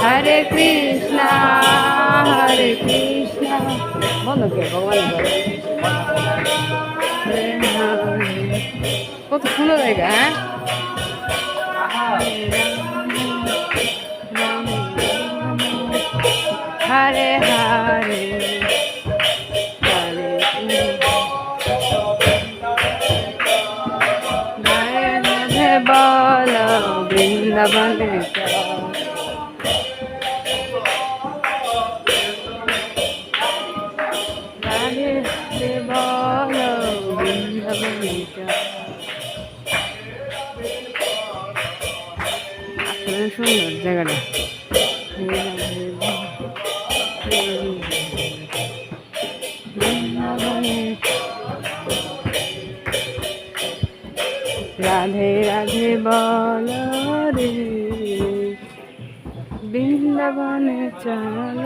হরে কৃষ্ণ হরে কৃষ্ণ বন্ধ কে ভগবান কত সুন্দর জায়গা হ্যাঁ হরে হরে হরে বল বৃন্দাবনে সুন্দর জায়গাটা। রাধে রাধে বল রে। বৃন্দাবনে চল।